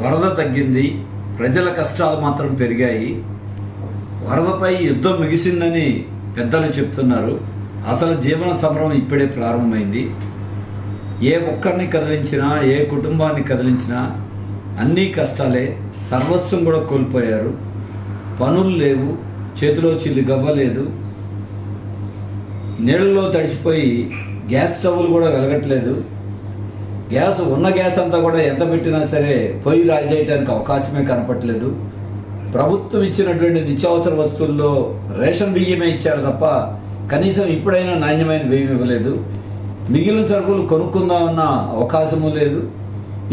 వరద తగ్గింది ప్రజల కష్టాలు మాత్రం పెరిగాయి. వరదపై యుద్ధం ముగిసిందని పెద్దలు చెప్తున్నారు. అసలు జీవన సమరం ఇప్పుడే ప్రారంభమైంది. ఏ ఒక్కరిని కదిలించినా ఏ కుటుంబాన్ని కదిలించినా అన్నీ కష్టాలే. సర్వస్వం కూడా కోల్పోయారు. పనులు లేవు చేతిలో చిల్లు గవ్వలేదు నీళ్ళలో తడిచిపోయి గ్యాస్ స్టవ్లు కూడా వెలగట్లేదు. గ్యాస్ ఉన్న గ్యాస్ అంతా కూడా ఎంత పెట్టినా సరే పొయ్యి రాజేయడానికి అవకాశమే కనపట్లేదు ప్రభుత్వం ఇచ్చినటువంటి నిత్యావసర వస్తువుల్లో రేషన్ బియ్యమే ఇచ్చారు తప్ప కనీసం ఇప్పుడైనా నాణ్యమైన బియ్యం ఇవ్వలేదు. మిగిలిన సరుకులు కొనుక్కుందామన్న అవకాశము లేదు.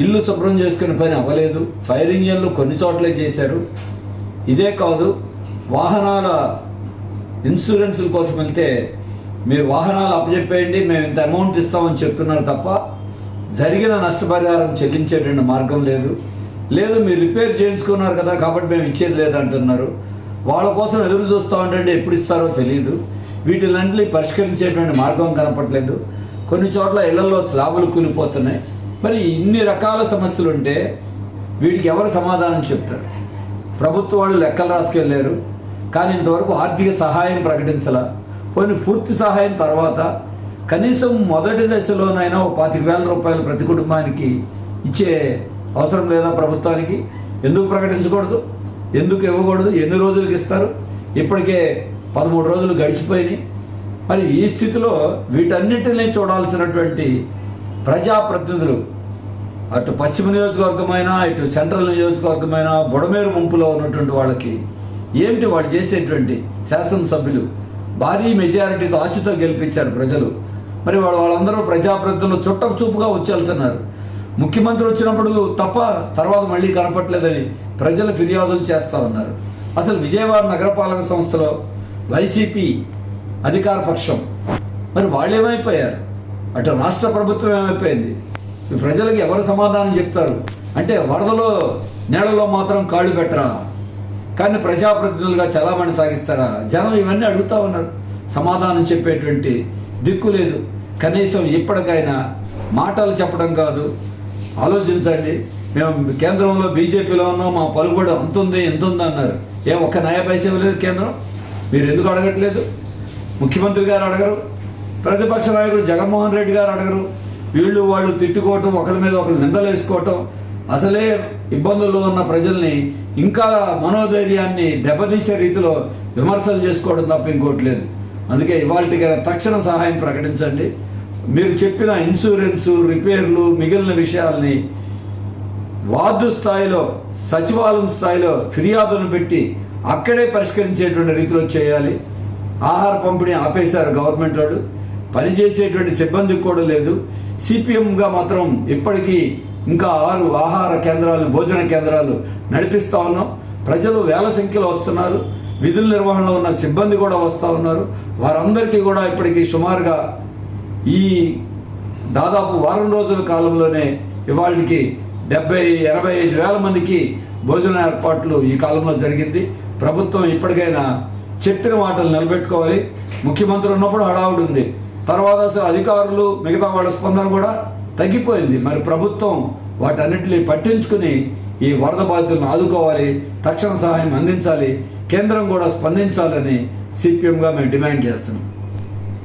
ఇల్లు శుభ్రం చేసుకునే పని అవ్వలేదు. ఫైర్ ఇంజన్లు కొన్ని చోట్లే చేశారు. ఇదే కాదు వాహనాల ఇన్సూరెన్సుల కోసం వెళ్తే మీరు వాహనాలు అప్పచెప్పేయండి మేము ఇంత అమౌంట్ ఇస్తామని చెప్తున్నారు తప్ప జరిగిన నష్టపరిహారం చెల్లించేటువంటి మార్గం లేదు. లేదు మీరు రిపేర్ చేయించుకున్నారు కదా కాబట్టి మేము ఇచ్చేది లేదంటున్నారు. వాళ్ళ కోసం ఎదురు చూస్తూ ఉంటే ఎప్పుడు ఇస్తారో తెలియదు వీటిలన్నీ పరిష్కరించేటువంటి మార్గం కనపట్లేదు కొన్ని చోట్ల ఇళ్ళలో స్లాబులు కూలిపోతున్నాయి. మరి ఇన్ని రకాల సమస్యలు ఉంటే వీటికి ఎవరు సమాధానం చెప్తారు? ప్రభుత్వ వాళ్ళు లెక్కలు రాసుకెళ్ళారు కానీ ఇంతవరకు ఆర్థిక సహాయం ప్రకటించాల. కొన్ని పూర్తి సహాయం తర్వాత కనీసం మొదటి దశలోనైనా ఒక పాతిక వేల రూపాయలు ప్రతి కుటుంబానికి ఇచ్చే అవసరం లేదా ప్రభుత్వానికి? ఎందుకు ప్రకటించకూడదు? ఎందుకు ఇవ్వకూడదు? ఎన్ని రోజులకి ఇస్తారు? ఇప్పటికే పదమూడు రోజులు గడిచిపోయినాయి. మరి ఈ స్థితిలో వీటన్నిటిని చూడాల్సినటువంటి ప్రజాప్రతినిధులు అటు పశ్చిమ నియోజకవర్గమైనా ఇటు సెంట్రల్ నియోజకవర్గమైనా బుడమేరు ముంపులో ఉన్నటువంటి వాళ్ళకి ఏమిటి వాళ్ళు చేసేటువంటి శాసనసభ్యులు? భారీ మెజారిటీతో ఆశతో గెలిపించారు ప్రజలు. మరి వాళ్ళు వాళ్ళందరూ ప్రజాప్రతినిధులు చుట్టపు చూపుగా వచ్చి వెళ్తున్నారు. ముఖ్యమంత్రి వచ్చినప్పుడు తప్ప తర్వాత మళ్ళీ కనపట్లేదని ప్రజలు ఫిర్యాదులు చేస్తూ ఉన్నారు. అసలు విజయవాడ నగరపాలక సంస్థలో వైసీపీ అధికార పక్షం మరి వాళ్ళు ఏమైపోయారు? అటు రాష్ట్ర ప్రభుత్వం ఏమైపోయింది? ప్రజలకు ఎవరు సమాధానం చెప్తారు? అంటే వరదలో నేలలో మాత్రం కాళ్ళు పెట్టరా? కానీ ప్రజాప్రతినిధులుగా చలామణి సాగిస్తారా? జనం ఇవన్నీ అడుగుతా ఉన్నారు. సమాధానం చెప్పేటువంటి దిక్కు లేదు. కనీసం ఇప్పటికైనా మాటలు చెప్పడం కాదు. ఆలోచించండి. మేము కేంద్రంలో బీజేపీలో ఉన్నాం. మా పలుకుబడి కూడా ఉంది ఎంత ఉంది అన్నారు. ఏ ఒక్క న్యాయ పైస ఇవ్వలేదు కేంద్రం. మీరు ఎందుకు అడగట్లేదు? ముఖ్యమంత్రి గారు అడగరు. ప్రతిపక్ష నాయకుడు జగన్మోహన్ రెడ్డి గారు అడగరు. వీళ్ళు వాళ్ళు తిట్టుకోవటం ఒకరి మీద ఒకరు నిందలు వేసుకోవటం అసలే ఇబ్బందుల్లో ఉన్న ప్రజల్ని ఇంకా మనోధైర్యాన్ని దెబ్బతీసే రీతిలో విమర్శలు చేసుకోవడం తప్ప ఇంకోటి లేదు. అందుకే ఇవాళకి తక్షణ సహాయం ప్రకటించండి. మీరు చెప్పిన ఇన్సూరెన్సు రిపేర్లు మిగిలిన విషయాల్ని వార్డు స్థాయిలో సచివాలయం స్థాయిలో ఫిర్యాదులను పెట్టి అక్కడే పరిష్కరించేటువంటి రీతిలో చేయాలి. ఆహార పంపిణీ ఆపేశారు గవర్నమెంట్ వాడు. పనిచేసేటువంటి సిబ్బందికి కూడా లేదు. సిపిఎంగా మాత్రం ఇప్పటికీ ఇంకా ఆరు ఆహార కేంద్రాలు భోజన కేంద్రాలు నడిపిస్తా ఉన్నాం. ప్రజలు వేల సంఖ్యలో వస్తున్నారు. విధుల నిర్వహణలో ఉన్న సిబ్బంది కూడా వస్తూ ఉన్నారు. వారందరికీ కూడా ఇప్పటికీ సుమారుగా ఈ దాదాపు వారం రోజుల కాలంలోనే ఇవాళకి డెబ్బై ఎనభై ఐదు వేల మందికి భోజన ఏర్పాట్లు ఈ కాలంలో జరిగింది. ప్రభుత్వం ఇప్పటికైనా చెప్పిన మాటలు నిలబెట్టుకోవాలి. ముఖ్యమంత్రి ఉన్నప్పుడు హడావుడు ఉంది. తర్వాత అసలు అధికారులు మిగతా వాళ్ళ స్పందన కూడా తగ్గిపోయింది. మరి ప్రభుత్వం వాటన్నిటిని పట్టించుకుని ఈ వరద బాధితులను ఆదుకోవాలి తక్షణ సహాయం అందించాలి కేంద్రం కూడా స్పందించాలని సిపిఎంగా మేము డిమాండ్ చేస్తున్నాం.